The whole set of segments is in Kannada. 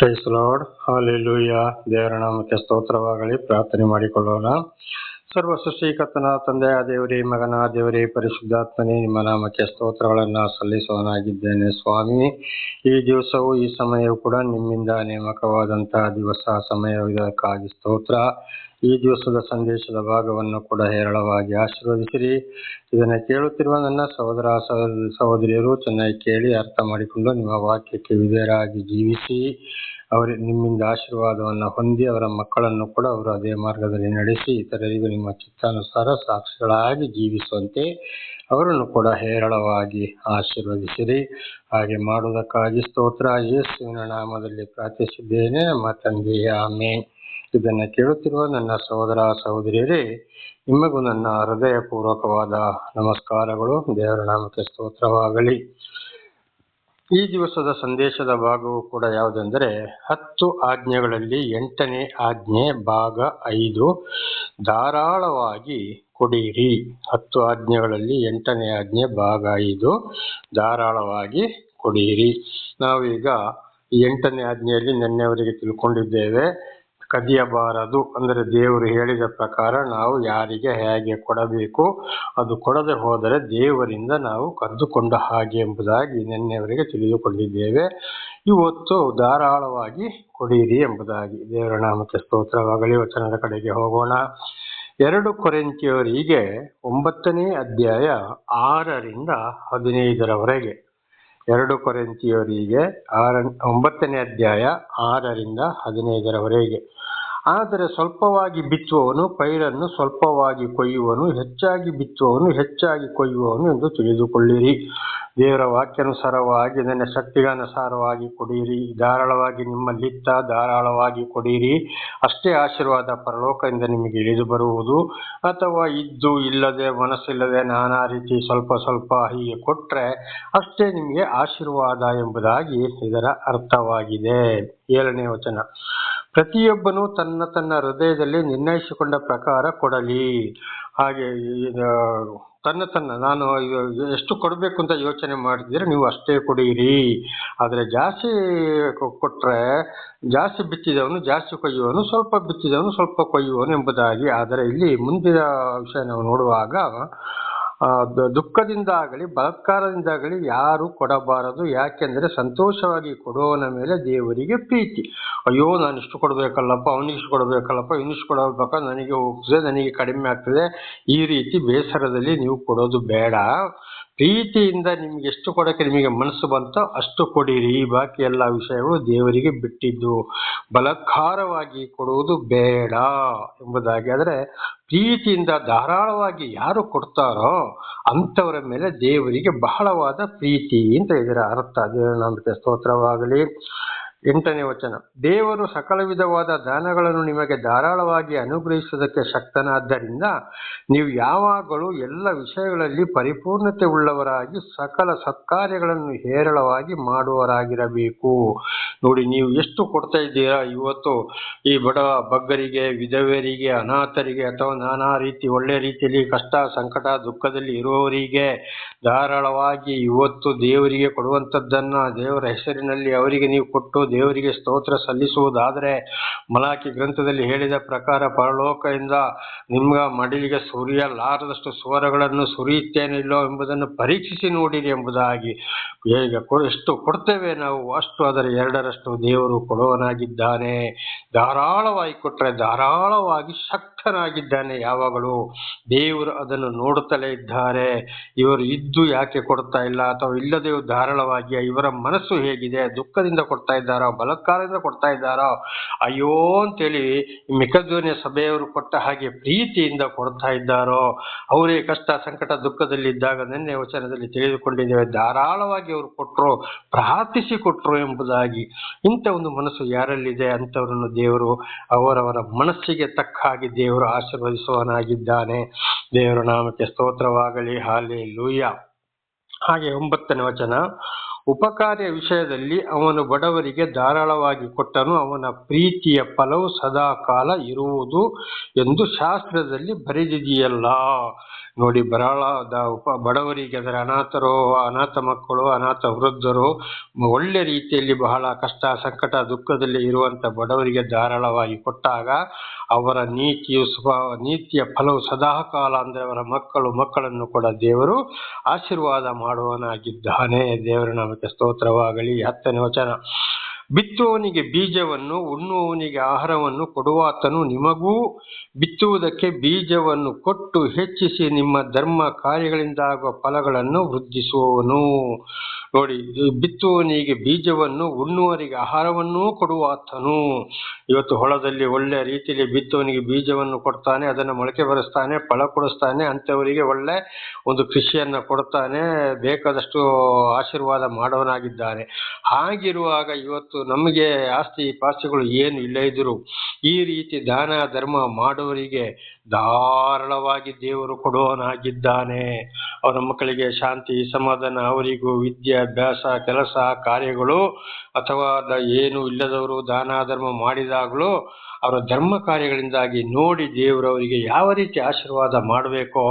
ಪ್ರೈಸ್ ಲಾರ್ಡ್ ಹಾಲೆಲೂಯ ದೇವರ ನಾಮಕ್ಕೆ ಸ್ತೋತ್ರವಾಗಲಿ. ಪ್ರಾರ್ಥನೆ ಮಾಡಿಕೊಳ್ಳೋಣ. ಸರ್ವ ಸೃಷ್ಟಿಕರ್ತನ ತಂದೆಯ ದೇವರಿ, ಮಗನ ದೇವರಿ, ಪರಿಶುದ್ಧಾತ್ಮನೇ, ನಿಮ್ಮ ನಾಮಕ್ಕೆ ಸ್ತೋತ್ರಗಳನ್ನ ಸಲ್ಲಿಸುವನಾಗಿದ್ದೇನೆ ಸ್ವಾಮಿ. ಈ ದಿವಸವು ಈ ಸಮಯವು ಕೂಡ ನಿಮ್ಮಿಂದ ನೇಮಕವಾದಂತಹ ದಿವಸ ಸಮಯ ಇದಕ್ಕಾಗಿ ಸ್ತೋತ್ರ. ಈ ದಿವಸದ ಸಂದೇಶದ ಭಾಗವನ್ನು ಕೂಡ ಹೇರಳವಾಗಿ ಆಶೀರ್ವದಿಸಿರಿ. ಇದನ್ನು ಕೇಳುತ್ತಿರುವ ನನ್ನ ಸಹೋದರ ಸಹೋದ- ಸಹೋದರಿಯರು ಚೆನ್ನಾಗಿ ಕೇಳಿ ಅರ್ಥ ಮಾಡಿಕೊಂಡು ನಿಮ್ಮ ವಾಕ್ಯಕ್ಕೆ ವಿಧೇಯರಾಗಿ ಜೀವಿಸಿ, ಅವರ, ನಿಮ್ಮಿಂದ ಆಶೀರ್ವಾದವನ್ನು ಹೊಂದಿ, ಅವರ ಮಕ್ಕಳನ್ನು ಕೂಡ ಅವರು ಅದೇ ಮಾರ್ಗದಲ್ಲಿ ನಡೆಸಿ, ಇತರರಿಗೂ ನಿಮ್ಮ ಚಿತ್ತಾನುಸಾರ ಸಾಕ್ಷಿಗಳಾಗಿ ಜೀವಿಸುವಂತೆ ಅವರನ್ನು ಕೂಡ ಹೇರಳವಾಗಿ ಆಶೀರ್ವದಿಸಿರಿ. ಹಾಗೆ ಮಾಡುವುದಕ್ಕಾಗಿ ಸ್ತೋತ್ರ. ಯೇಸುವಿನ ನಾಮದಲ್ಲಿ ಪ್ರಾರ್ಥಿಸಿದ್ದೇನೆ, ನಮ್ಮ ತಂದೆಯ ಇದನ್ನು ಕೇಳುತ್ತಿರುವ ನನ್ನ ಸಹೋದರ ಸಹೋದರಿಯರೇ, ನಿಮಗೂ ನನ್ನ ಹೃದಯಪೂರ್ವಕವಾದ ನಮಸ್ಕಾರಗಳು. ದೇವರ ನಾಮಕ್ಕೆ ಸ್ತೋತ್ರವಾಗಲಿ. ಈ ದಿವಸದ ಸಂದೇಶದ ಭಾಗವು ಕೂಡ ಯಾವುದೆಂದರೆ, ಹತ್ತು ಆಜ್ಞೆಗಳಲ್ಲಿ ಎಂಟನೇ ಆಜ್ಞೆ ಭಾಗ ಐದು, ಧಾರಾಳವಾಗಿ ಕುಡಿಯಿರಿ. ಹತ್ತು ಆಜ್ಞೆಗಳಲ್ಲಿ ಎಂಟನೇ ಆಜ್ಞೆ ಭಾಗ ಐದು, ಧಾರಾಳವಾಗಿ ಕುಡಿಯಿರಿ. ನಾವೀಗ ಎಂಟನೇ ಆಜ್ಞೆಯಲ್ಲಿ ನಿನ್ನೆವರೆಗೆ ತಿಳ್ಕೊಂಡಿದ್ದೇವೆ. ಕದಿಯಬಾರದು. ಅಂದರೆ ದೇವರು ಹೇಳಿದ ಪ್ರಕಾರ ನಾವು ಯಾರಿಗೆ ಹೇಗೆ ಕೊಡಬೇಕು, ಅದು ಕೊಡದೆ ಹೋದರೆ ದೇವರಿಂದ ನಾವು ಕದ್ದುಕೊಂಡ ಹಾಗೆ ಎಂಬುದಾಗಿ ನಿನ್ನೆಯವರಿಗೆ ತಿಳಿದುಕೊಂಡಿದ್ದೇವೆ. ಇವತ್ತು ಧಾರಾಳವಾಗಿ ಕೊಡಿರಿ ಎಂಬುದಾಗಿ ದೇವರ ನಾಮಕ್ಕೆ ಸ್ತೋತ್ರವಾಗಲಿ. ವಚನದ ಕಡೆಗೆ ಹೋಗೋಣ. ಎರಡು ಕೊರೆಂತಿಯವರಿಗೆ ಒಂಬತ್ತನೇ ಅಧ್ಯಾಯ ಆರರಿಂದ ಹದಿನೈದರವರೆಗೆ. ಎರಡು ಕೊರೆಂಚಿಯವರಿಗೆ ಆರ ಒಂಬತ್ತನೇ ಅಧ್ಯಾಯ ಆರರಿಂದ ಹದಿನೈದರವರೆಗೆ. ಆದರೆ ಸ್ವಲ್ಪವಾಗಿ ಬಿತ್ತುವವನು ಪೈರನ್ನು ಸ್ವಲ್ಪವಾಗಿ ಕೊಯ್ಯುವನು ಹೆಚ್ಚಾಗಿ ಬಿತ್ತುವವನು ಹೆಚ್ಚಾಗಿ ಕೊಯ್ಯುವವನು ಎಂದು ತಿಳಿದುಕೊಳ್ಳಿರಿ. ದೇವರ ವಾಕ್ಯಾನುಸಾರವಾಗಿ ನನ್ನ ಶಕ್ತಿಗನುಸಾರವಾಗಿ ಕೊಡಿರಿ. ಧಾರಾಳವಾಗಿ ನಿಮ್ಮಲ್ಲಿತ್ತ ಧಾರಾಳವಾಗಿ ಕೊಡಿರಿ. ಅಷ್ಟೇ ಆಶೀರ್ವಾದ ಪರಲೋಕದಿಂದ ನಿಮಗೆ ಇಳಿದು ಬರುವುದು. ಅಥವಾ ಇದ್ದು ಇಲ್ಲದೆ, ಮನಸ್ಸಿಲ್ಲದೆ ನಾನಾ ರೀತಿ ಸ್ವಲ್ಪ ಸ್ವಲ್ಪ ಹೀಗೆ ಕೊಟ್ಟರೆ ಅಷ್ಟೇ ನಿಮಗೆ ಆಶೀರ್ವಾದ ಎಂಬುದಾಗಿ ಇದರ ಅರ್ಥವಾಗಿದೆ. ಏಳನೇ ವಚನ. ಪ್ರತಿಯೊಬ್ಬನು ತನ್ನ ತನ್ನ ಹೃದಯದಲ್ಲಿ ನಿರ್ಣಯಿಸಿಕೊಂಡ ಪ್ರಕಾರ ಕೊಡಲಿ. ಹಾಗೆ ತನ್ನ ತನ್ನ, ನಾನು ಎಷ್ಟು ಕೊಡಬೇಕು ಅಂತ ಯೋಚನೆ ಮಾಡಿದ್ರೆ ನೀವು ಅಷ್ಟೇ ಕೊಡಿರಿ. ಆದರೆ ಜಾಸ್ತಿ ಕೊಟ್ಟರೆ ಜಾಸ್ತಿ ಬಿತ್ತಿದವನು, ಜಾಸ್ತಿ ಕೊಯ್ಯುವನು ಸ್ವಲ್ಪ ಬಿತ್ತಿದವನು ಸ್ವಲ್ಪ ಕೊಯ್ಯುವನು ಎಂಬುದಾಗಿ. ಆದರೆ ಇಲ್ಲಿ ಮುಂದಿನ ವಿಷಯ ನಾವು ನೋಡುವಾಗ ದುಃಖದಿಂದಾಗಲಿ, ಬಲತ್ಕಾರದಿಂದಾಗಲಿ ಯಾರು ಕೊಡಬಾರದು. ಯಾಕೆಂದರೆ ಸಂತೋಷವಾಗಿ ಕೊಡುವವನ ಮೇಲೆ ದೇವರಿಗೆ ಪ್ರೀತಿ. ಅಯ್ಯೋ, ನಾನು ಇಷ್ಟು ಕೊಡಬೇಕಲ್ಲಪ್ಪ, ಅವನಿಗೆ ಇಷ್ಟು ಕೊಡಬೇಕಲ್ಲಪ್ಪ ಇವನಿಷ್ಟು ಕೊಡಬೇಕ ನನಗೆ ಹೋಗ್ತದೆ, ನನಗೆ ಕಡಿಮೆ ಆಗ್ತದೆ. ಈ ರೀತಿ ಬೇಸರದಲ್ಲಿ ನೀವು ಕೊಡೋದು ಬೇಡ. ಪ್ರೀತಿಯಿಂದ ನಿಮ್ಗೆ ಎಷ್ಟು ಕೊಡಕ್ಕೆ ನಿಮಗೆ ಮನಸ್ಸು ಬಂತೋ ಅಷ್ಟು ಕೊಡಿರಿ. ಬಾಕಿ ಎಲ್ಲ ವಿಷಯಗಳು ದೇವರಿಗೆ ಬಿಟ್ಟಿದ್ದು. ಬಲಕಾರವಾಗಿ ಕೊಡುವುದು ಬೇಡ ಎಂಬುದಾಗಿ. ಆದರೆ ಪ್ರೀತಿಯಿಂದ ಧಾರಾಳವಾಗಿ ಯಾರು ಕೊಡ್ತಾರೋ ಅಂಥವರ ಮೇಲೆ ದೇವರಿಗೆ ಬಹಳವಾದ ಪ್ರೀತಿ ಅಂತ ಇದರ ಅರ್ಥ. ದೇವರ ನಾಮಕ್ಕೆ ಸ್ತೋತ್ರವಾಗಲಿ. ಎಂಟನೇ ವಚನ. ದೇವರು ಸಕಲ ವಿಧವಾದ ದಾನಗಳನ್ನು ನಿಮಗೆ ಧಾರಾಳವಾಗಿ ಅನುಗ್ರಹಿಸುವುದಕ್ಕೆ ಶಕ್ತನಾದ್ದರಿಂದ ನೀವು ಯಾವಾಗಲೂ ಎಲ್ಲ ವಿಷಯಗಳಲ್ಲಿ ಪರಿಪೂರ್ಣತೆ ಉಳ್ಳವರಾಗಿ ಸಕಲ ಸತ್ಕಾರ್ಯಗಳನ್ನು ಹೇರಳವಾಗಿ ಮಾಡುವರಾಗಿರಬೇಕು ನೋಡಿ, ನೀವು ಎಷ್ಟು ಕೊಡ್ತಾ ಇದ್ದೀರಾ ಇವತ್ತು? ಈ ಬಡ ಬಗ್ಗರಿಗೆ, ವಿಧವೆಯರಿಗೆ, ಅನಾಥರಿಗೆ ಅಥವಾ ನಾನಾ ರೀತಿ ಒಳ್ಳೆ ರೀತಿಯಲ್ಲಿ ಕಷ್ಟ, ಸಂಕಟ, ದುಃಖದಲ್ಲಿ ಇರುವವರಿಗೆ ಧಾರಾಳವಾಗಿ ಇವತ್ತು ದೇವರಿಗೆ ಕೊಡುವಂಥದ್ದನ್ನು ದೇವರ ಹೆಸರಿನಲ್ಲಿ ಅವರಿಗೆ ನೀವು ಕೊಟ್ಟು ದೇವರಿಗೆ ಸ್ತೋತ್ರ ಸಲ್ಲಿಸುವುದಾದರೆ ಮಲಾಕಿ ಗ್ರಂಥದಲ್ಲಿ ಹೇಳಿದ ಪ್ರಕಾರ ಪರಲೋಕದಿಂದ ನಿಮ್ಮ ಮಡಿಲಿಗೆ ಸುರಿಯಲಾರದಷ್ಟು ಸ್ವರಗಳನ್ನು ಸುರಿಯುತ್ತೇನಿಲ್ಲೋ ಎಂಬುದನ್ನು ಪರೀಕ್ಷಿಸಿ ನೋಡಿರಿ ಎಂಬುದಾಗಿ ಈಗ ಎಷ್ಟು ಕೊಡ್ತೇವೆ ನಾವು, ಅಷ್ಟು ಅದರ ಎರಡರಷ್ಟು ದೇವರು ಕೊಡುವನಾಗಿದ್ದಾನೆ. ಧಾರಾಳವಾಗಿ ಕೊಟ್ಟರೆ ಧಾರಾಳವಾಗಿ ಶಕ್ತನಾಗಿದ್ದಾನೆ ಯಾವಾಗಲೂ. ದೇವರು ಅದನ್ನು ನೋಡುತ್ತಲೇ ಇದ್ದಾರೆ. ಇವರು ಇದ್ದು ಯಾಕೆ ಕೊಡ್ತಾ ಇಲ್ಲ ಅಥವಾ ಇಲ್ಲದೆ ಧಾರಾಳವಾಗಿ ಇವರ ಮನಸ್ಸು ಹೇಗಿದೆ, ದುಃಖದಿಂದ ಕೊಡ್ತಾ ಇದ್ದಾರೋ ಬಲಾತ್ಕಾರದಿಂದ ಕೊಡ್ತಾ ಇದ್ದಾರೋ, ಅಯ್ಯೋ ಅಂತೇಳಿ ಮಿಕದ್ವನಿಯ ಸಭೆಯವರು ಕೊಟ್ಟ ಹಾಗೆ ಪ್ರೀತಿಯಿಂದ ಕೊಡ್ತಾ ಇದ್ದಾರೋ, ಅವರೇ ಕಷ್ಟ, ಸಂಕಟ, ದುಃಖದಲ್ಲಿದ್ದಾಗ ನಿನ್ನೆ ವಚನದಲ್ಲಿ ತಿಳಿದುಕೊಂಡಿದ್ದೇವೆ, ಧಾರಾಳವಾಗಿ ಅವರು ಕೊಟ್ಟರು ಪ್ರಾರ್ಥಿಸಿ ಕೊಟ್ಟರು ಎಂಬುದಾಗಿ. ಇಂಥ ಒಂದು ಮನಸ್ಸು ಯಾರಲ್ಲಿದೆ ಅಂಥವರನ್ನು ದೇವರು, ಅವರವರ ಮನಸ್ಸಿಗೆ ತಕ್ಕ ಹಾಗೆ ದೇವರು ಆಶೀರ್ವದಿಸುವನಾಗಿದ್ದಾನೆ ದೇವರ ನಾಮಕ್ಕೆ ಸ್ತೋತ್ರವಾಗಲಿ ಹಾಲೆ ಲೂಯ ಹಾಗೆ ಒಂಬತ್ತನೇ ವಚನ. ಉಪಕಾರ್ಯ ವಿಷಯದಲ್ಲಿ ಅವನು ಬಡವರಿಗೆ ಧಾರಾಳವಾಗಿ ಕೊಟ್ಟನು, ಅವನ ಪ್ರೀತಿಯ ಫಲವು ಸದಾ ಕಾಲ ಇರುವುದು ಎಂದು ಶಾಸ್ತ್ರದಲ್ಲಿ ಬರೆದಿದೆಯಲ್ಲ. ನೋಡಿ ಬರಾಳದ ಉಪ, ಬಡವರಿಗೆ ಅಂದರೆ ಅನಾಥರು, ಅನಾಥ ಮಕ್ಕಳು, ಅನಾಥ ವೃದ್ಧರು, ಒಳ್ಳೆ ರೀತಿಯಲ್ಲಿ ಬಹಳ ಕಷ್ಟ, ಸಂಕಟ, ದುಃಖದಲ್ಲಿ ಇರುವಂಥ ಬಡವರಿಗೆ ಧಾರಾಳವಾಗಿ ಕೊಟ್ಟಾಗ ಅವರ ನೀತಿಯು ಸ್ವ, ನೀತಿಯ ಫಲವು ಸದಾ ಕಾಲ ಅಂದರೆ ಅವರ ಮಕ್ಕಳು ಮಕ್ಕಳನ್ನು ಕೂಡ ದೇವರು ಆಶೀರ್ವಾದ ಮಾಡುವನಾಗಿದ್ದಾನೆ ದೇವರ ಸ್ತೋತ್ರವಾಗಲಿ. ಹತ್ತನೇ ವಚನ. ಬಿತ್ತುವವನಿಗೆ ಬೀಜವನ್ನು, ಉಣ್ಣುವವನಿಗೆ ಆಹಾರವನ್ನು ಕೊಡುವಾತನು ನಿಮಗೂ. ಬಿತ್ತುವುದಕ್ಕೆ ಬೀಜವನ್ನು ಕೊಟ್ಟು ಹೆಚ್ಚಿಸಿ ನಿಮ್ಮ ಧರ್ಮ ಕಾರ್ಯಗಳಿಂದಾಗುವ ಫಲಗಳನ್ನು ವೃದ್ಧಿಸುವವನು. ನೋಡಿ ಬಿತ್ತುವನಿಗೆ ಬಿತ್ತುವವನಿಗೆ ಬೀಜವನ್ನು, ಉಣ್ಣುವವರಿಗೆ ಆಹಾರವನ್ನೂ ಕೊಡುವಾತನು. ಇವತ್ತು ಹೊಲದಲ್ಲಿ ಒಳ್ಳೆ ರೀತಿಯಲ್ಲಿ ಬಿತ್ತುವವನಿಗೆ ಬೀಜವನ್ನು ಕೊಡ್ತಾನೆ, ಅದನ್ನು ಮೊಳಕೆ ಬರೆಸ್ತಾನೆ, ಫಲ ಕೊಡಿಸ್ತಾನೆ, ಅಂಥವರಿಗೆ ಒಳ್ಳೆ ಒಂದು ಕೃಷಿಯನ್ನು ಕೊಡ್ತಾನೆ, ಬೇಕಾದಷ್ಟು ಆಶೀರ್ವಾದ ಮಾಡೋನಾಗಿದ್ದಾನೆ ಹಾಗಿರುವಾಗ ಇವತ್ತು ನಮಗೆ ಆಸ್ತಿ ಪಾಸ್ತಿಗಳು ಏನು ಇಲ್ಲ ಇದ್ರು ಈ ರೀತಿ ದಾನ ಧರ್ಮ ಮಾಡುವವರಿಗೆ ಧಾರಾಳವಾಗಿ ದೇವರು ಕೊಡುವನಾಗಿದ್ದಾನೆ ಅವರ ಮಕ್ಕಳಿಗೆ ಶಾಂತಿ, ಸಮಾಧಾನ, ಅವರಿಗೂ ವಿದ್ಯಾಭ್ಯಾಸ ಕೆಲಸ, ಕಾರ್ಯಗಳು ಅಥವಾ ಏನು ಇಲ್ಲದವರು ದಾನ ಧರ್ಮ ಮಾಡಿದಾಗಲೂ ಅವರ ಧರ್ಮ ಕಾರ್ಯಗಳಿಂದಾಗಿ ನೋಡಿ ದೇವರವರಿಗೆ ಯಾವ ರೀತಿ ಆಶೀರ್ವಾದ ಮಾಡಬೇಕೋ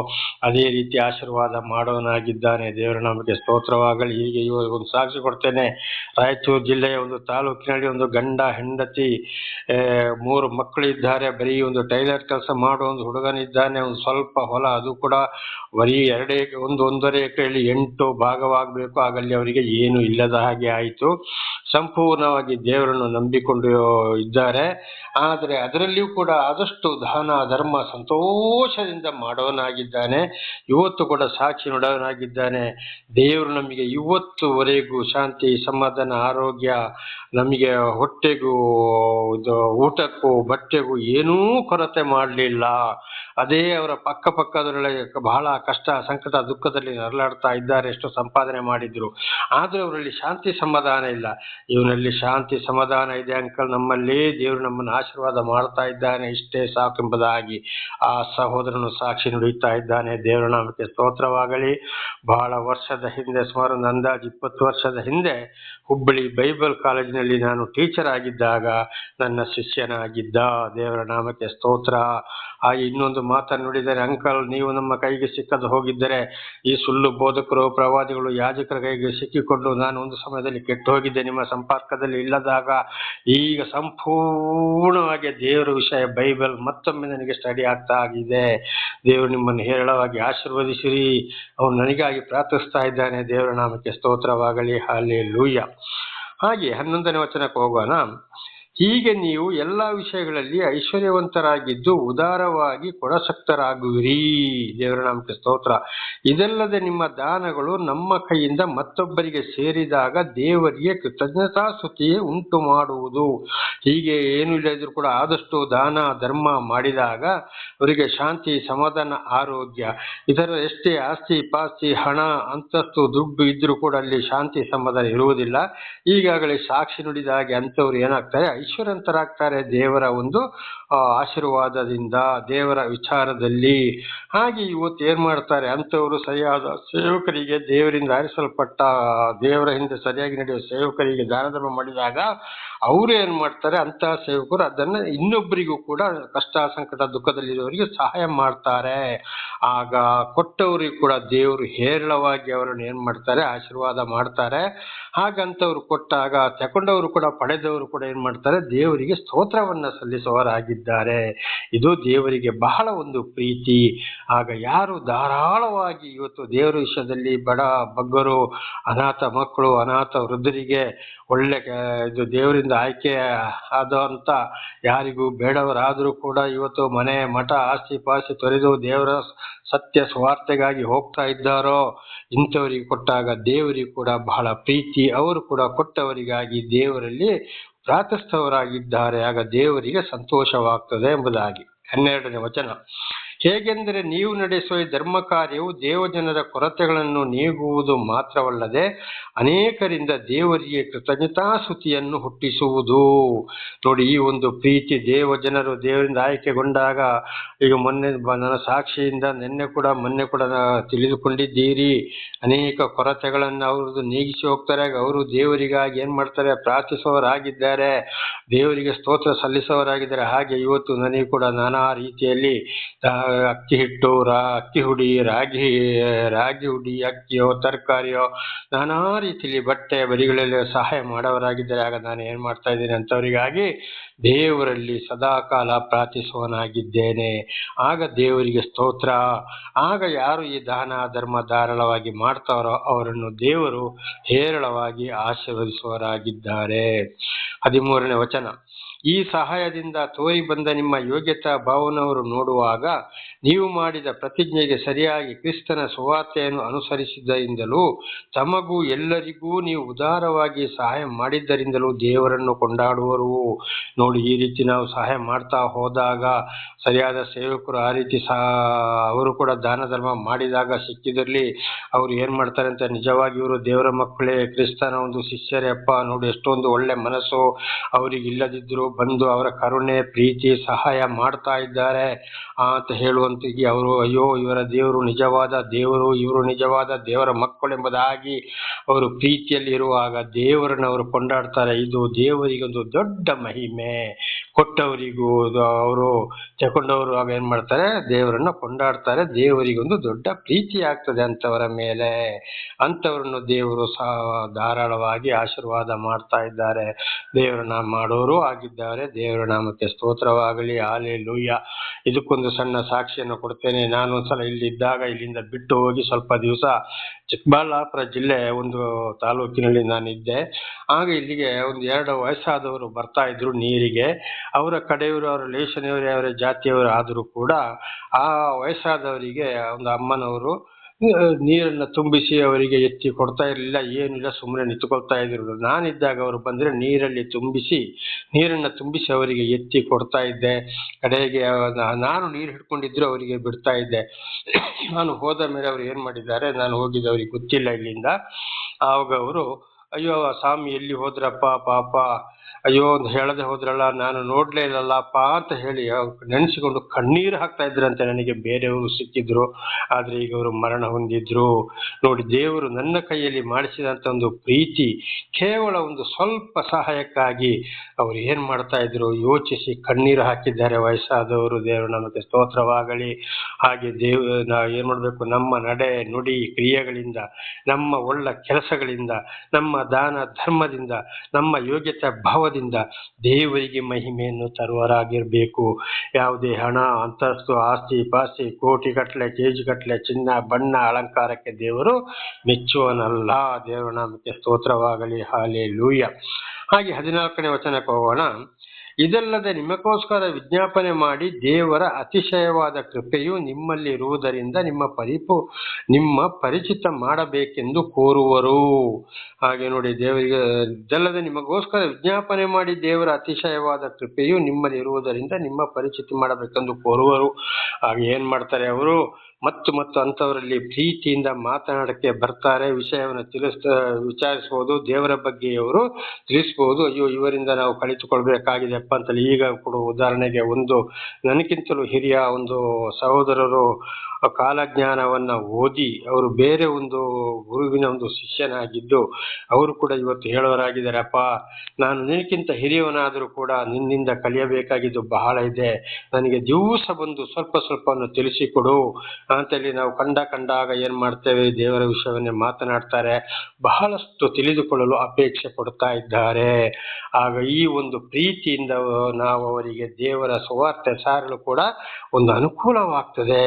ಅದೇ ರೀತಿ ಆಶೀರ್ವಾದ ಮಾಡೋನಾಗಿದ್ದಾನೆ. ದೇವರ ನಮಗೆ ಸ್ತೋತ್ರವಾಗಲಿ. ಹೀಗೆ ಇವಾಗ ಒಂದು ಸಾಕ್ಷಿ ಕೊಡ್ತೇನೆ. ರಾಯಚೂರು ಜಿಲ್ಲೆಯ ಒಂದು ತಾಲೂಕಿನಲ್ಲಿ ಒಂದು ಗಂಡ ಹೆಂಡತಿ ಆ, ಮೂರು ಮಕ್ಕಳಿದ್ದಾರೆ. ಬರೀ ಒಂದು ಟೈಲರ್ ಕೆಲಸ ಮಾಡೋ ಒಂದು ಹುಡುಗನಿದ್ದಾನೆ. ಒಂದು ಸ್ವಲ್ಪ ಹೊಲ ಅದು ಕೂಡ ಬರೀ ಎರಡೇ ಒಂದು ಒಂದೂವರೆ ಎಕರೆಯಲ್ಲಿ ಎಂಟು ಭಾಗವಾಗಬೇಕು. ಆಗಲ್ಲಿ ಅವರಿಗೆ ಏನು ಇಲ್ಲದ ಹಾಗೆ ಆಯಿತು. ಸಂಪೂರ್ಣವಾಗಿ ದೇವರನ್ನು ನಂಬಿಕೊಂಡು ಇದ್ದಾರೆ. ಆದರೆ ಅದರಲ್ಲಿಯೂ ಕೂಡ ಆದಷ್ಟು ದಾನ ಧರ್ಮ ಸಂತೋಷದಿಂದ ಮಾಡೋನಾಗಿದ್ದಾನೆ. ಇವತ್ತು ಕೂಡ ಸಾಕ್ಷಿ ನೋಡೋನಾಗಿದ್ದಾನೆ. ದೇವರು ನಮಗೆ ಇವತ್ತುವರೆಗೂ ಶಾಂತಿ, ಸಮಾಧಾನ, ಆರೋಗ್ಯ, ನಮಗೆ ಹೊಟ್ಟೆಗೂ ಇದು ಊಟಕ್ಕೂ ಬಟ್ಟೆಗೂ ಏನೂ ಕೊರತೆ ಮಾಡಲಿಲ್ಲ. ಅದೇ ಅವರ ಪಕ್ಕ ಪಕ್ಕದೊಳಗೆ ಬಹಳ ಕಷ್ಟ, ಸಂಕಟ, ದುಃಖದಲ್ಲಿ ನರಳಾಡ್ತಾ ಇದ್ದಾರೆ, ಎಷ್ಟು ಸಂಪಾದನೆ ಮಾಡಿದ್ರು. ಆದರೂ ಅವರಲ್ಲಿ ಶಾಂತಿ ಸಮಾಧಾನ ಇಲ್ಲ. ಇವನಲ್ಲಿ ಶಾಂತಿ ಸಮಾಧಾನ ಇದೆ, ಅಂಕಲ್ ನಮ್ಮಲ್ಲಿ. ದೇವರು ನಮ್ಮನ್ನು ಆಶೀರ್ವಾದ ಮಾಡ್ತಾ ಇದ್ದಾನೆ, ಇಷ್ಟೇ ಸಾಕು ಎಂಬುದಾಗಿ. ಆ ಸಹೋದರನು ಸಾಕ್ಷಿ ನುಡಿಯುತ್ತಾ ಇದ್ದಾನೆ, ದೇವರ ನಾಮಕ್ಕೆ ಸ್ತೋತ್ರವಾಗಲಿ. ಬಹಳ ವರ್ಷದ ಹಿಂದೆ, ಸುಮಾರು ಒಂದು ಅಂದಾಜು ಇಪ್ಪತ್ತು ವರ್ಷದ ಹಿಂದೆ ಹುಬ್ಬಳ್ಳಿ ಬೈಬಲ್ ಕಾಲೇಜಿನಲ್ಲಿ ನಾನು ಟೀಚರ್ ಆಗಿದ್ದಾಗ ನನ್ನ ಶಿಷ್ಯನಾಗಿದ್ದ ದೇವರ ನಾಮಕ್ಕೆ ಸ್ತೋತ್ರ. ಹಾಗೆ ಇನ್ನೊಂದು ಮಾತನ್ನು ನುಡಿದರೆ, ಅಂಕಲ್, ನೀವು ನಮ್ಮ ಕೈಗೆ ಸಿಕ್ಕದು ಹೋಗಿದ್ದರೆ ಈ ಸುಳ್ಳು ಬೋಧಕರು, ಪ್ರವಾದಿಗಳು, ಯಾಜಕರ ಕೈಗೆ ಸಿಕ್ಕಿಕೊಂಡು ನಾನು ಒಂದು ಸಮಯದಲ್ಲಿ ಕೆಟ್ಟು ಹೋಗಿದ್ದೆ. ನಿಮ್ಮ ಸಂಪರ್ಕದಲ್ಲಿ ಇಲ್ಲದಾಗ ಈಗ ಸಂಪೂರ್ಣವಾಗಿ ದೇವರ ವಿಷಯ ಬೈಬಲ್ ಮತ್ತೊಮ್ಮೆ ನನಗೆ ಸ್ಟಡಿ ಆಗ್ತಾ ಆಗಿದೆ. ದೇವರು ನಿಮ್ಮನ್ನು ಹೇರಳವಾಗಿ ಆಶೀರ್ವದಿಸಿರಿ. ಅವನು ನನಗಾಗಿ ಪ್ರಾರ್ಥಿಸ್ತಾ ಇದ್ದಾನೆ. ದೇವರ ನಾಮಕ್ಕೆ ಸ್ತೋತ್ರವಾಗಲಿ. ಹಾಲೆ ಲೂಯ್ಯ ಹಾಗೆ ಹನ್ನೊಂದನೇ ವಚನಕ್ಕೆ ಹೋಗೋಣ. ಹೀಗೆ ನೀವು ಎಲ್ಲ ವಿಷಯಗಳಲ್ಲಿ ಐಶ್ವರ್ಯವಂತರಾಗಿದ್ದು ಉದಾರವಾಗಿ ಕೊಡಸಕ್ತರಾಗುವಿರಿ ದೇವರ ನಾಮಕ್ಕೆ ಸ್ತೋತ್ರ. ಇದಲ್ಲದೆ ನಿಮ್ಮ ದಾನಗಳು ನಮ್ಮ ಕೈಯಿಂದ ಮತ್ತೊಬ್ಬರಿಗೆ ಸೇರಿದಾಗ ದೇವರಿಗೆ ಕೃತಜ್ಞತಾ ಸ್ತುತಿಯೇ ಉಂಟು ಮಾಡುವುದು. ಹೀಗೆ ಏನು ಇಲ್ಲದಿದ್ರು ಕೂಡ ಆದಷ್ಟು ದಾನ, ಧರ್ಮ ಮಾಡಿದಾಗ ಅವರಿಗೆ ಶಾಂತಿ, ಸಮಾಧಾನ, ಆರೋಗ್ಯ. ಇದರ ಎಷ್ಟೇ ಆಸ್ತಿ ಪಾಸ್ತಿ, ಹಣ, ಅಂತಸ್ತು, ದುಡ್ಡು ಇದ್ರೂ ಕೂಡ ಅಲ್ಲಿ ಶಾಂತಿ, ಸಮಾಧಾನ ಇರುವುದಿಲ್ಲ. ಈಗಾಗಲೇ ಸಾಕ್ಷಿ ನುಡಿದ ಹಾಗೆ ಅಂಥವ್ರು ಏನಾಗ್ತಾರೆ? ಐಶ್ವರ್ಯವಂತರಾಗ್ತಾರೆ ದೇವರ ಒಂದು ಆಶೀರ್ವಾದದಿಂದ ದೇವರ ವಿಚಾರದಲ್ಲಿ. ಹಾಗೆ ಇವತ್ತು ಏನ್ ಮಾಡ್ತಾರೆ, ಅಂಥವರು ಸರಿಯಾದ ಸೇವಕರಿಗೆ ದೇವರಿಂದ ಆರಿಸಲ್ಪಟ್ಟ, ದೇವರ ಹಿಂದೆ ಸರಿಯಾಗಿ ನಡೆಯುವ ಸೇವಕರಿಗೆ ದಾನ ಧರ್ಮ ಮಾಡಿದಾಗ ಅವರು ಏನ್ ಮಾಡ್ತಾರೆ ಅಂತ ಸೇವಕರು ಅದನ್ನ ಇನ್ನೊಬ್ಬರಿಗೂ ಕೂಡ ಕಷ್ಟ, ಸಂಕಟ ದುಃಖದಲ್ಲಿರುವವರಿಗೆ ಸಹಾಯ ಮಾಡ್ತಾರೆ. ಆಗ ಕೊಟ್ಟವರಿಗೂ ಕೂಡ ದೇವರು ಹೇರಳವಾಗಿ ಅವರನ್ನು ಏನ್ ಮಾಡ್ತಾರೆ, ಆಶೀರ್ವಾದ ಮಾಡ್ತಾರೆ. ಹಾಗಂತವ್ರು ಕೊಟ್ಟಾಗ, ತಕೊಂಡವರು ಕೂಡ, ಪಡೆದವರು ಕೂಡ ಏನ್ ಮಾಡ್ತಾರೆ ದೇವರಿಗೆ ಸ್ತೋತ್ರವನ್ನ ಸಲ್ಲಿಸುವವರಾಗಿದ್ದಾರೆ. ಇದು ದೇವರಿಗೆ ಬಹಳ ಒಂದು ಪ್ರೀತಿ. ಆಗ ಯಾರು ಧಾರಾಳವಾಗಿ ಇವತ್ತು ದೇವರ ವಿಷಯದಲ್ಲಿ ಬಡ ಬಗ್ಗರು, ಅನಾಥ ಮಕ್ಕಳು, ಅನಾಥ ವೃದ್ಧರಿಗೆ ಒಳ್ಳೆ ಇದು ದೇವರಿಂದ ಆಯ್ಕೆ ಆದಂತ ಯಾರಿಗೂ ಬೇಡವರಾದರೂ ಕೂಡ ಇವತ್ತು ಮನೆ, ಮಠ, ಆಸ್ತಿ, ಪಾಸ್ತಿ ತೊರೆದು ದೇವರ ಸತ್ಯ ಸ್ವಾರ್ಥೆಗಾಗಿ ಹೋಗ್ತಾ ಇದ್ದಾರೋ, ಇಂಥವರಿಗೆ ಕೊಟ್ಟಾಗ ದೇವರಿಗೆ ಕೂಡ ಬಹಳ ಪ್ರೀತಿ. ಅವರು ಕೂಡ ಕೊಟ್ಟವರಿಗಾಗಿ ದೇವರಲ್ಲಿ ಪ್ರಾರ್ಥಿಸ್ತವರಾಗಿದ್ದಾರೆ ಆಗ ದೇವರಿಗೆ ಸಂತೋಷವಾಗ್ತದೆ ಎಂಬುದಾಗಿ. ಹನ್ನೆರಡನೇ ವಚನ. ಹೇಗೆಂದರೆ ನೀವು ನಡೆಸುವ ಈ ಧರ್ಮ ಕಾರ್ಯವು ದೇವಜನರ ಕೊರತೆಗಳನ್ನು ನೀಗುವುದು ಮಾತ್ರವಲ್ಲದೆ ಅನೇಕರಿಂದ ದೇವರಿಗೆ ಕೃತಜ್ಞತಾಸುತಿಯನ್ನು ಹುಟ್ಟಿಸುವುದು. ನೋಡಿ, ಈ ಒಂದು ಪ್ರೀತಿ ದೇವಜನರು ದೇವರಿಂದ ಆಯ್ಕೆಗೊಂಡಾಗ ಈಗ ಮೊನ್ನೆ ನನ್ನ ಸಾಕ್ಷಿಯಿಂದ ನಿನ್ನೆ ಕೂಡ ಮೊನ್ನೆ ಕೂಡ ತಿಳಿದುಕೊಂಡಿದ್ದೀರಿ. ಅನೇಕ ಕೊರತೆಗಳನ್ನು ಅವ್ರದ್ದು ನೀಗಿಸಿ ಹೋಗ್ತಾರೆ. ಅವರು ದೇವರಿಗಾಗಿ ಏನು ಮಾಡ್ತಾರೆ? ಪ್ರಾರ್ಥಿಸುವವರಾಗಿದ್ದಾರೆ. ದೇವರಿಗೆ ಸ್ತೋತ್ರ ಸಲ್ಲಿಸುವವರಾಗಿದ್ದಾರೆ. ಹಾಗೆ ಇವತ್ತು ನನಗೆ ಕೂಡ ನಾನಾ ರೀತಿಯಲ್ಲಿ ಅಕ್ಕಿ ಹಿಟ್ಟು ಅಕ್ಕಿ ಹುಡಿ, ರಾಗಿ ರಾಗಿ ಹುಡಿ, ಅಕ್ಕಿಯೋ, ತರಕಾರಿಯೋ, ನಾನಾ ರೀತಿಯಲ್ಲಿ ಬಟ್ಟೆ ಬರಿಗಳಲ್ಲಿ ಸಹಾಯ ಮಾಡೋವರಾಗಿದ್ದಾರೆ ಆಗ ನಾನು ಏನ್ ಮಾಡ್ತಾ ಇದ್ದೀನಿ ಅಂತವರಿಗಾಗಿ ದೇವರಲ್ಲಿ ಸದಾಕಾಲ ಪ್ರಾರ್ಥಿಸುವನಾಗಿದ್ದೇನೆ ಆಗ ದೇವರಿಗೆ ಸ್ತೋತ್ರ. ಆಗ ಯಾರು ಈ ದಾನ, ಧರ್ಮ ಧಾರಾಳವಾಗಿ ಮಾಡ್ತಾರೋ ಅವರನ್ನು ದೇವರು ಹೇರಳವಾಗಿ ಆಶೀರ್ವದಿಸುವರಾಗಿದ್ದಾರೆ ಹದಿಮೂರನೇ ವಚನ. ಈ ಸಹಾಯದಿಂದ ತೋರಿ ಬಂದ ನಿಮ್ಮ ಯೋಗ್ಯತಾ ಭಾವನವರು ನೋಡುವಾಗ ನೀವು ಮಾಡಿದ ಪ್ರತಿಜ್ಞೆಗೆ ಸರಿಯಾಗಿ ಕ್ರಿಸ್ತನ ಸುವಾರ್ತೆಯನ್ನು ಅನುಸರಿಸಿದ್ದರಿಂದಲೂ ತಮಗೂ ಎಲ್ಲರಿಗೂ ನೀವು ಉದಾರವಾಗಿ ಸಹಾಯ ಮಾಡಿದ್ದರಿಂದಲೂ ದೇವರನ್ನು ಕೊಂಡಾಡುವರು. ನೋಡಿ, ಈ ರೀತಿ ನಾವು ಸಹಾಯ ಮಾಡ್ತಾ ಹೋದಾಗ ಸರಿಯಾದ ಸೇವಕರು ಆ ರೀತಿ ಸಹ ಅವರು ಕೂಡ ದಾನ ಧರ್ಮ ಮಾಡಿದಾಗ ಸಿಕ್ಕಿದಲ್ಲಿ ಅವ್ರು ಏನ್ ಮಾಡ್ತಾರೆ ಅಂತ ನಿಜವಾಗಿ ಇವರು ದೇವರ ಮಕ್ಕಳೇ, ಕ್ರಿಸ್ತನ ಒಂದು ಶಿಷ್ಯರೇ ಅಪ್ಪ ನೋಡಿ, ಎಷ್ಟೊಂದು ಒಳ್ಳೆ ಮನಸ್ಸು ಅವರಿಗೆ ಇಲ್ಲದಿದ್ರು ಬಂದು ಅವರ ಕರುಣೆ, ಪ್ರೀತಿ, ಸಹಾಯ ಮಾಡ್ತಾ ಇದ್ದಾರೆ. ಅಂತ ಅಂತ ಹೇಳುವಂತಿಗೆ ಅವರು, ಅಯ್ಯೋ, ಇವರ ದೇವರು ನಿಜವಾದ ದೇವರು, ಇವರು ನಿಜವಾದ ದೇವರ ಮಕ್ಕಳೆಂಬುದಾಗಿ ಅವರು ಪ್ರೀತಿಯಲ್ಲಿ ಇರುವಾಗ ದೇವರನ್ನು ಅವರು ಕೊಂಡಾಡ್ತಾರೆ. ಇದು ದೇವರಿಗೊಂದು ದೊಡ್ಡ ಮಹಿಮೆ. ಕೊಟ್ಟವರಿಗೂ ಅವರು ತಗೊಂಡವರು ಆಗ ಏನ್ ಮಾಡ್ತಾರೆ? ದೇವರನ್ನ ಕೊಂಡಾಡ್ತಾರೆ. ದೇವರಿಗೊಂದು ದೊಡ್ಡ ಪ್ರೀತಿ ಆಗ್ತದೆ ಅಂತವರ ಮೇಲೆ. ಅಂತವರನ್ನು ದೇವರು ಸಹ ಧಾರಾಳವಾಗಿ ಆಶೀರ್ವಾದ ಮಾಡ್ತಾ ಇದ್ದಾರೆ. ನಾಮ ಮಾಡೋರು ಆಗಿದ್ದಾರೆ. ದೇವರ ನಾಮಕ್ಕೆ ಸ್ತೋತ್ರವಾಗಲಿ. ಆಲೆ ಲೂಯ್ಯ ಇದಕ್ಕೊಂದು ಸಣ್ಣ ಸಾಕ್ಷಿಯನ್ನು ಕೊಡ್ತೇನೆ. ನಾನು ಒಂದ್ಸಲ ಇಲ್ಲಿದ್ದಾಗ ಇಲ್ಲಿಂದ ಬಿಟ್ಟು ಹೋಗಿ ಸ್ವಲ್ಪ ದಿವಸ ಚಿಕ್ಕಬಳ್ಳಾಪುರ ಜಿಲ್ಲೆ ಒಂದು ತಾಲೂಕಿನಲ್ಲಿ ನಾನಿದ್ದೆ. ಆಗ ಇಲ್ಲಿಗೆ ಒಂದು ಎರಡು ವಯಸ್ಸಾದವರು ಬರ್ತಾ ಇದ್ರು ನೀರಿಗೆ. ಅವರ ಕಡೆಯವರು, ಅವರ ರಿಲೇಷನ್ ಅವರ ಜಾತಿಯವರು ಆದರೂ ಕೂಡ ಆ ವಯಸ್ಸಾದವರಿಗೆ, ಒಂದು ಅಮ್ಮನವರು ನೀರನ್ನು ತುಂಬಿಸಿ ಅವರಿಗೆ ಎತ್ತಿ ಕೊಡ್ತಾ ಇರಲಿಲ್ಲ, ಏನಿಲ್ಲ ಸುಮ್ಮನೆ ನಿಂತ್ಕೊಳ್ತಾ ಇದ್ರು ನಾನಿದ್ದಾಗ ಅವರು ಬಂದರೆ ನೀರಲ್ಲಿ ತುಂಬಿಸಿ, ನೀರನ್ನು ತುಂಬಿಸಿ ಅವರಿಗೆ ಎತ್ತಿ ಕೊಡ್ತಾ ಇದ್ದೆ. ಕಡೆಗೆ ನಾನು ನೀರು ಹಿಡ್ಕೊಂಡಿದ್ರು ಅವರಿಗೆ ಬಿಡ್ತಾ ಇದ್ದೆ. ನಾನು ಹೋದ ಮೇಲೆ ಅವರು ಏನು ಮಾಡಿದ್ದಾರೆ, ನಾನು ಹೋಗಿದ್ದು ಅವ್ರಿಗೆ ಗೊತ್ತಿಲ್ಲ ಇಲ್ಲಿಂದ. ಆವಾಗ ಅವರು, ಅಯ್ಯೋ, ಸ್ವಾಮಿ ಎಲ್ಲಿ ಹೋದ್ರಪ್ಪ, ಪಾಪ? ಅಯ್ಯೋ ಹೇಳದೆ ಹೋದ್ರಲ್ಲ, ನಾನು ನೋಡ್ಲೇ ಇಲ್ಲಲ್ಲಪ್ಪ ಅಂತ ಹೇಳಿ ನೆನೆಸಿಕೊಂಡು ಕಣ್ಣೀರು ಹಾಕ್ತಾ ಇದ್ರಂತೆ ನನಗೆ ಬೇರೆಯವರು ಸಿಕ್ಕಿದ್ರು. ಆದ್ರೆ ಈಗ ಅವರು ಮರಣ ಹೊಂದಿದ್ರು. ನೋಡಿ, ದೇವರು ನನ್ನ ಕೈಯಲ್ಲಿ ಮಾಡಿಸಿದಂತ ಒಂದು ಪ್ರೀತಿ, ಕೇವಲ ಒಂದು ಸ್ವಲ್ಪ ಸಹಾಯಕ್ಕಾಗಿ ಅವ್ರು ಏನ್ ಮಾಡ್ತಾ ಇದ್ರು? ಯೋಚಿಸಿ ಕಣ್ಣೀರು ಹಾಕಿದ್ದಾರೆ ವಯಸ್ಸಾದವರು. ದೇವರು ನಮಗೆ ಸ್ತೋತ್ರವಾಗಲಿ. ಹಾಗೆ ದೇವ್ ನಾವು ಏನ್ ಮಾಡ್ಬೇಕು? ನಮ್ಮ ನಡೆ, ನುಡಿ ಕ್ರಿಯೆಗಳಿಂದ, ನಮ್ಮ ಒಳ್ಳ ಕೆಲಸಗಳಿಂದ, ನಮ್ಮ ದಾನ ಧರ್ಮದಿಂದ, ನಮ್ಮ ಯೋಗ್ಯತೆ ಭಾವದಿಂದ ದೇವರಿಗೆ ಮಹಿಮೆಯನ್ನು ತರುವರಾಗಿರ್ಬೇಕು. ಯಾವುದೇ ಹಣ, ಅಂತಸ್ತು, ಆಸ್ತಿ, ಪಾಸ್ತಿ, ಕೋಟಿ ಗಟ್ಟಲೆ ಕೆಜಿ ಗಟ್ಟಲೆ ಚಿನ್ನ, ಬಣ್ಣ, ಅಲಂಕಾರಕ್ಕೆ ದೇವರು ಮೆಚ್ಚುವನಲ್ಲ. ದೇವರ ನಾಮಕ್ಕೆ ಸ್ತೋತ್ರವಾಗಲಿ ಹಾಲೆ ಲೂಯ ಹಾಗೆ ಹದಿನಾಲ್ಕನೇ ವಚನಕ್ಕೆ ಹೋಗೋಣ. ಇದಲ್ಲದೆ ನಿಮಗೋಸ್ಕರ ವಿಜ್ಞಾಪನೆ ಮಾಡಿ ದೇವರ ಅತಿಶಯವಾದ ಕೃಪೆಯು ನಿಮ್ಮಲ್ಲಿ ಇರುವುದರಿಂದ ನಿಮ್ಮ ಪರಿಪು, ನಿಮ್ಮ ಪರಿಚಿತ ಮಾಡಬೇಕೆಂದು ಕೋರುವರು. ಹಾಗೆ ನೋಡಿ ದೇವರಿಗೆ, ಇದಲ್ಲದೆ ನಿಮಗೋಸ್ಕರ ವಿಜ್ಞಾಪನೆ ಮಾಡಿ ದೇವರ ಅತಿಶಯವಾದ ಕೃಪೆಯು ನಿಮ್ಮಲ್ಲಿ ಇರುವುದರಿಂದ ನಿಮ್ಮ ಪರಿಚಿತಿ ಮಾಡಬೇಕೆಂದು ಕೋರುವರು. ಹಾಗೆ ಏನ್ ಮಾಡ್ತಾರೆ ಅವರು? ಮತ್ತು ಮತ್ತು ಅಂಥವರಲ್ಲಿ ಪ್ರೀತಿಯಿಂದ ಮಾತನಾಡಕ್ಕೆ ಬರ್ತಾರೆ. ವಿಷಯವನ್ನು ತಿಳಿಸ್ ವಿಚಾರಿಸ್ಬೋದು. ದೇವರ ಬಗ್ಗೆ ಇವರು ತಿಳಿಸ್ಬೋದು. ಅಯ್ಯೋ, ಇವರಿಂದ ನಾವು ಕಲಿತುಕೊಳ್ಬೇಕಾಗಿದೆಪ್ಪ ಅಂತೇಳಿ ಈಗ ಕೂಡ ಉದಾಹರಣೆಗೆ ಒಂದು, ನನಗಿಂತಲೂ ಹಿರಿಯ ಒಂದು ಸಹೋದರರು ಕಾಲಜ್ಞಾನವನ್ನ ಓದಿ ಅವರು ಬೇರೆ ಒಂದು ಗುರುವಿನ ಒಂದು ಶಿಷ್ಯನಾಗಿದ್ದು ಅವರು ಕೂಡ ಇವತ್ತು ಹೇಳೋರಾಗಿದ್ದಾರೆ ಅಪ್ಪ ನಾನು ನಿನಕ್ಕಿಂತ ಹಿರಿಯವನಾದರೂ ಕೂಡ ನಿನ್ನಿಂದ ಕಲಿಯಬೇಕಾಗಿದ್ದು ಬಹಳ ಇದೆ, ನನಗೆ ದಿವಸ ಬಂದು ಸ್ವಲ್ಪ ಸ್ವಲ್ಪವನ್ನು ತಿಳಿಸಿಕೊಡು ಅಂತೇಳಿ ನಾವು ಕಂಡ ಕಂಡಾಗ ಏನು ಮಾಡ್ತೇವೆ, ದೇವರ ವಿಷಯವನ್ನೇ ಮಾತನಾಡ್ತಾರೆ, ಬಹಳಷ್ಟು ತಿಳಿದುಕೊಳ್ಳಲು ಅಪೇಕ್ಷೆ ಪಡ್ತಾ ಇದ್ದಾರೆ. ಆಗ ಈ ಒಂದು ಪ್ರೀತಿಯಿಂದ ನಾವು ಅವರಿಗೆ ದೇವರ ಸುವಾರ್ತೆ ಸಾರಲು ಕೂಡ ಒಂದು ಅನುಕೂಲವಾಗ್ತದೆ.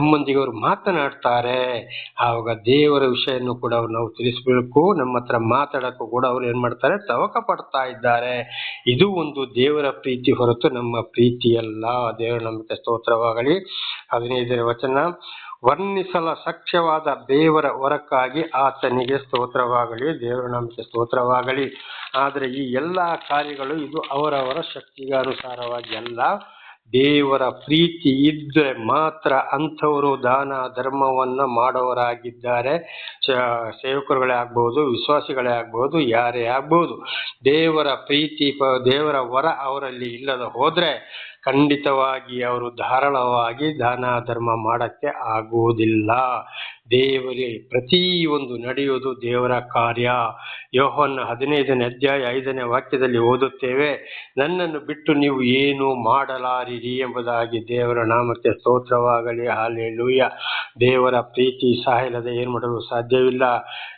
ನಮ್ಮೊಂದಿಗೆ ಅವರು ಮಾತನಾಡ್ತಾರೆ. ಆವಾಗ ದೇವರ ವಿಷಯನ್ನು ಕೂಡ ಅವ್ರು ನಾವು ತಿಳಿಸ್ಬೇಕು. ನಮ್ಮ ಹತ್ರ ಮಾತಾಡೋಕ್ಕೂ ಕೂಡ ಅವ್ರು ಏನ್ ಮಾಡ್ತಾರೆ? ತವಕ ಪಡ್ತಾ ಇದ್ದಾರೆ. ಇದು ಒಂದು ದೇವರ ಪ್ರೀತಿ ಹೊರತು ನಮ್ಮ ಪ್ರೀತಿಯಲ್ಲ. ದೇವರ ನಂಬಿಕೆ ಸ್ತೋತ್ರವಾಗಲಿ. ಹದಿನೈದನೇ ವಚನ. ವರ್ಣಿಸಲ ಸಖ್ಯವಾದ ದೇವರ ಹೊರಕ್ಕಾಗಿ ಆತನಿಗೆ ಸ್ತೋತ್ರವಾಗಲಿ. ದೇವರ ನಂಬಿಕೆ ಸ್ತೋತ್ರವಾಗಲಿ. ಆದರೆ ಈ ಎಲ್ಲ ಕಾರ್ಯಗಳು ಇದು ಅವರವರ ಶಕ್ತಿಗೆ ಅನುಸಾರವಾಗಿ ಅಲ್ಲ. ದೇವರ ಪ್ರೀತಿ ಇದ್ರೆ ಮಾತ್ರ ಅಂಥವರು ದಾನ ಧರ್ಮವನ್ನು ಮಾಡೋರಾಗಿದ್ದಾರೆ ಸೇವಕರುಗಳೇ ಆಗ್ಬೋದು, ವಿಶ್ವಾಸಿಗಳೇ ಆಗ್ಬೋದು, ಯಾರೇ ಆಗ್ಬೋದು. ದೇವರ ಪ್ರೀತಿ ದೇವರ ವರ ಅವರಲ್ಲಿ ಇಲ್ಲದ ಹೋದರೆ ಖಂಡಿತವಾಗಿ ಅವರು ಧಾರಾಳವಾಗಿ ದಾನ ಧರ್ಮ ಮಾಡಕ್ಕೆ ಆಗುವುದಿಲ್ಲ. ದೇವರೇ ಪ್ರತಿಯೊಂದು ನಡೆಯುವುದು ದೇವರ ಕಾರ್ಯ. ಯೋಹನ್ ಹದಿನೈದನೇ ಅಧ್ಯಾಯ ಐದನೇ ವಾಕ್ಯದಲ್ಲಿ ಓದುತ್ತೇವೆ, ನನ್ನನ್ನು ಬಿಟ್ಟು ನೀವು ಏನು ಮಾಡಲಾರಿರಿ ಎಂಬುದಾಗಿ ದೇವರ ನಾಮಕ್ಕೆ ಸ್ತೋತ್ರವಾಗಲಿ, ಹಾಲೆಲೂಯ. ದೇವರ ಪ್ರೀತಿ ಸಹಾಯಲ್ಲದೆ ಏನು ಮಾಡಲು ಸಾಧ್ಯವಿಲ್ಲ.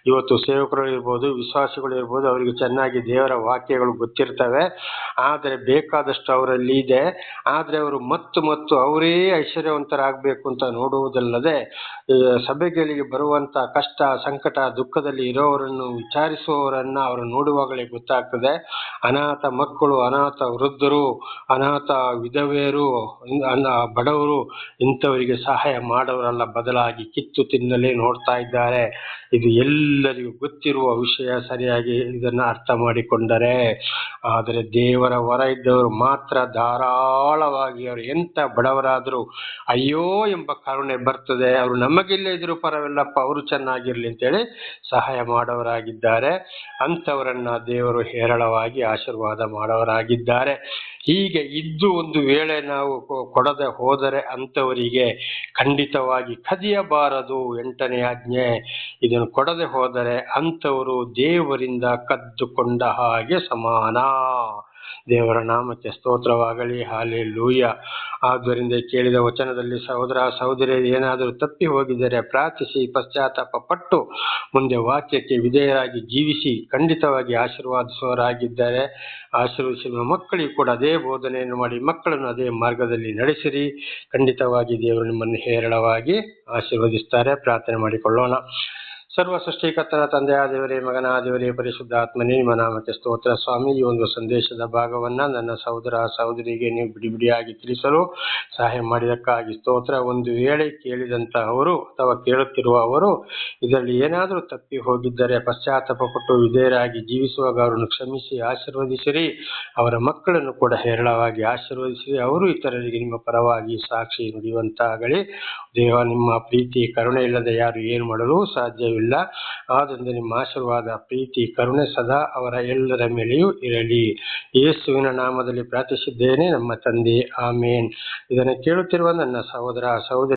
ಇವತ್ತು ಸೇವಕರು ಇರ್ಬೋದು, ವಿಶ್ವಾಸಿಗಳು ಇರ್ಬೋದು, ಅವರಿಗೆ ಚೆನ್ನಾಗಿ ದೇವರ ವಾಕ್ಯಗಳು ಗೊತ್ತಿರ್ತವೆ. ಆದರೆ ಬೇಕಾದಷ್ಟು ಅವರಲ್ಲಿ ಇದೆ. ಆದರೆ ಅವರು ಮತ್ತು ಮತ್ತು ಅವರೇ ಐಶ್ವರ್ಯವಂತರಾಗಬೇಕು ಅಂತ ನೋಡುವುದಲ್ಲದೆ ಈ ಸಭೆಗಳಿಗೆ ಬರುವಂತ ಕಷ್ಟ, ಸಂಕಟ, ದುಃಖದಲ್ಲಿ ಇರೋವರನ್ನು ವಿಚಾರಿಸುವವರನ್ನ ಅವರು ನೋಡುವಾಗಲೇ ಗೊತ್ತಾಗ್ತದೆ. ಅನಾಥ ಮಕ್ಕಳು, ಅನಾಥ ವೃದ್ಧರು, ಅನಾಥ ವಿಧವೆಯರು ಬಡವರು ಇಂಥವರಿಗೆ ಸಹಾಯ ಮಾಡೋರಲ್ಲ ಬದಲಾಗಿ ಕಿತ್ತು ತಿನ್ನಲೇ ನೋಡ್ತಾ ಇದ್ದಾರೆ. ಇದು ಎಲ್ಲರಿಗೂ ಗೊತ್ತಿರುವ ವಿಷಯ ಸರಿಯಾಗಿ ಇದನ್ನ ಅರ್ಥ ಮಾಡಿಕೊಂಡರೆ, ಆದರೆ ದೇವರ ವರ ಇದ್ದವರು ಮಾತ್ರ ಧಾರಾಳವಾಗಿ ಅವರು ಎಂತ ಬಡವರಾದರೂ ಅಯ್ಯೋ ಎಂಬ ಕರುಣೆ ಬರ್ತದೆ. ಅವರು ನಮಗಿಲ್ಲೇ ಇದ್ರು ಪರವಿಲ್ಲಪ್ಪ ಅವರು ಚೆನ್ನಾಗಿರ್ಲಿ ಅಂತೇಳಿ ಸಹಾಯ ಮಾಡೋರಾಗಿದ್ದಾರೆ ಅಂಥವರನ್ನ ದೇವರು ಹೇರಳವಾಗಿ ಆಶೀರ್ವಾದ ಮಾಡೋರಾಗಿದ್ದಾರೆ ಹೀಗೆ ಇದ್ದು ಒಂದು ವೇಳೆ ನಾವು ಕೊಡದೆ ಹೋದರೆ ಅಂಥವರಿಗೆ ಖಂಡಿತವಾಗಿ ಕದಿಯಬಾರದು. ಎಂಟನೇ ಆಜ್ಞೆ, ಇದನ್ನು ಕೊಡದೆ ಹೋದರೆ ಅಂಥವರು ದೇವರಿಂದ ಕದ್ದುಕೊಂಡ ಹಾಗೆ ಸಮಾನ. ದೇವರ ನಾಮಕ್ಕೆ ಸ್ತೋತ್ರವಾಗಲಿ. ಹಾಲೆ ಲೂಯ ಆದ್ದರಿಂದ ಕೇಳಿದ ವಚನದಲ್ಲಿ ಸಹೋದರ ಸಹೋದರಿ, ಏನಾದರೂ ತಪ್ಪಿ ಹೋಗಿದ್ದರೆ ಪ್ರಾರ್ಥಿಸಿ, ಪಶ್ಚಾತ್ತಾಪ ಪಟ್ಟು ಮುಂದೆ ವಾಕ್ಯಕ್ಕೆ ವಿಧೇಯರಾಗಿ ಜೀವಿಸಿ, ಖಂಡಿತವಾಗಿ ಆಶೀರ್ವಾದಿಸುವವರಾಗಿದ್ದಾರೆ ಆಶೀರ್ವದಿಸಿರುವ ಮಕ್ಕಳಿಗೂ ಕೂಡ ಅದೇ ಬೋಧನೆಯನ್ನು ಮಾಡಿ, ಮಕ್ಕಳನ್ನು ಅದೇ ಮಾರ್ಗದಲ್ಲಿ ನಡೆಸಿರಿ. ಖಂಡಿತವಾಗಿ ದೇವರು ನಿಮ್ಮನ್ನು ಹೇರಳವಾಗಿ ಆಶೀರ್ವದಿಸ್ತಾರೆ ಪ್ರಾರ್ಥನೆ ಮಾಡಿಕೊಳ್ಳೋಣ. ಸರ್ವ ಸೃಷ್ಟಿಕರ್ತನ ತಂದೆಯಾದವರೇ, ಮಗನಾದವರೇ ಮಗನ ದೇವರೇ ಪರಿಶುದ್ಧ ಆತ್ಮನೇ ನಿಮ್ಮ ನಾಮಕ್ಕೆ ಸ್ತೋತ್ರ. ಸ್ವಾಮಿ, ಈ ಒಂದು ಸಂದೇಶದ ಭಾಗವನ್ನ ನನ್ನ ಸಹೋದರ, ಸಹೋದರಿಗೆ ನೀವು ಬಿಡಿ ಬಿಡಿಯಾಗಿ ತಿಳಿಸಲು ಸಹಾಯ ಮಾಡಿದಕ್ಕಾಗಿ ಸ್ತೋತ್ರ. ಒಂದು ವೇಳೆ ಕೇಳಿದಂತ ಅವರು ಅಥವಾ ಕೇಳುತ್ತಿರುವ ಅವರು ಇದರಲ್ಲಿ ಏನಾದರೂ ತಪ್ಪಿ ಹೋಗಿದ್ದರೆ ಪಶ್ಚಾತ್ತಾಪಪಟ್ಟು ವಿಧೇಯರಾಗಿ ಜೀವಿಸುವಾಗ ಅವರನ್ನು ಕ್ಷಮಿಸಿ, ಆಶೀರ್ವದಿಸಿರಿ. ಅವರ ಮಕ್ಕಳನ್ನು ಕೂಡ ಹೇರಳವಾಗಿ ಆಶೀರ್ವದಿಸಿರಿ. ಅವರು ಇತರರಿಗೆ ನಿಮ್ಮ ಪರವಾಗಿ ಸಾಕ್ಷಿ ನುಡಿಯುವಂತಾಗಲಿ. ದೇವ, ನಿಮ್ಮ ಪ್ರೀತಿ, ಕರುಣೆ ಇಲ್ಲದೆ ಯಾರು ಏನು ಮಾಡಲು ಸಾಧ್ಯವಿಲ್ಲ ಆದ್ದರಿಂದ ನಿಮ್ಮ ಆಶೀರ್ವಾದ, ಪ್ರೀತಿ, ಕರುಣೆ ಸದಾ ಅವರ ಎಲ್ಲರ ಮೇಲೆಯೂ ಇರಲಿ. ಯೇಸುವಿನ ನಾಮದಲ್ಲಿ ಪ್ರಾರ್ಥಿಸಿದ್ದೇನೆ ನಮ್ಮ ತಂದೆ. ಆಮೇನ್. ಇದನ್ನು ಕೇಳುತ್ತಿರುವ ನನ್ನ ಸಹೋದರ, ಸಹೋದರಿ